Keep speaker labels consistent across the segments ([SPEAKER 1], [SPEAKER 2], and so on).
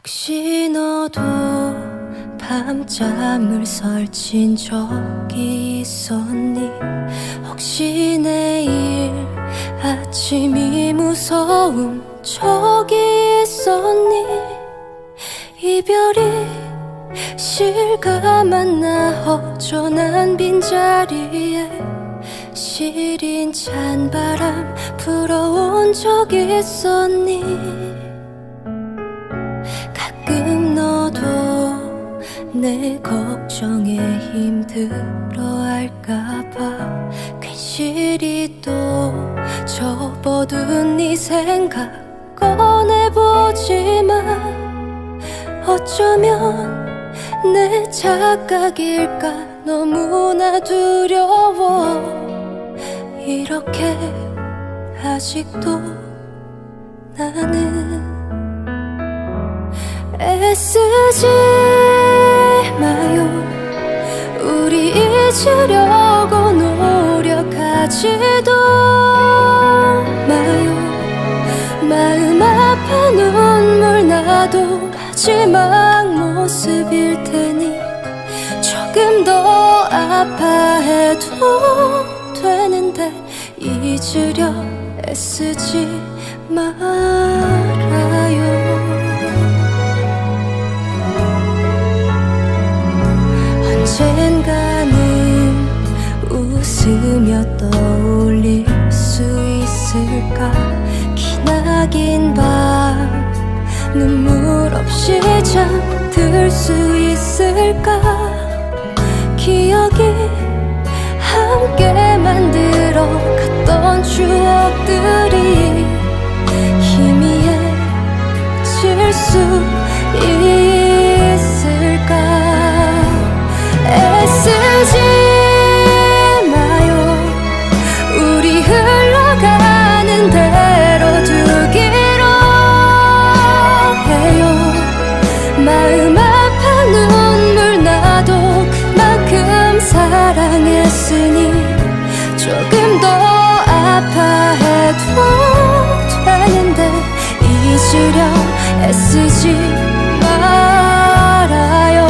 [SPEAKER 1] 혹시 너도 밤잠을 설친 적이 있었니? 혹시 내일 아침이 무서운 적이 있었니? 이별이 실감한 나 허전한 빈자리에 시린 찬바람 불어온 적 있었니? 내 걱정에 힘들어할까봐 괜시리 또 접어둔 네 생각 꺼내보지만 어쩌면 내 착각일까 너무나 두려워. 이렇게 아직도 나는 애쓰지 잊으려고 노력하지도 마요. 마음 아파 눈물 나도 마지막 모습일 테니 조금 더 아파해도 되는데 잊으려 애쓰지 말아요 웃으며 떠올릴 수 있을까? 기나긴 밤 눈물 없이 잠들 수 있을까? 기억이 함께 만들어 갔던 애쓰지 말아요.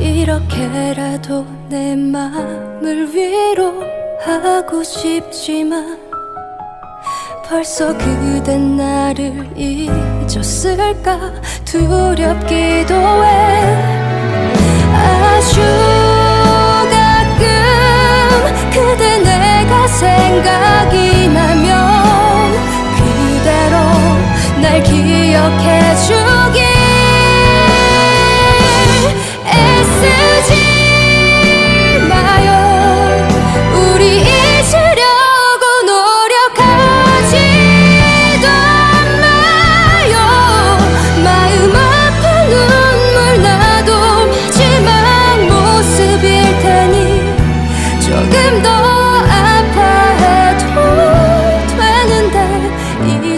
[SPEAKER 1] 이렇게라도 내 맘을 위로하고 싶지만 벌써 그댄 나를 잊었을까? 두렵기도 해. 아주 기억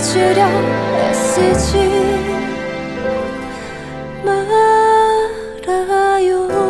[SPEAKER 1] 잊으려 애쓰지 말아요.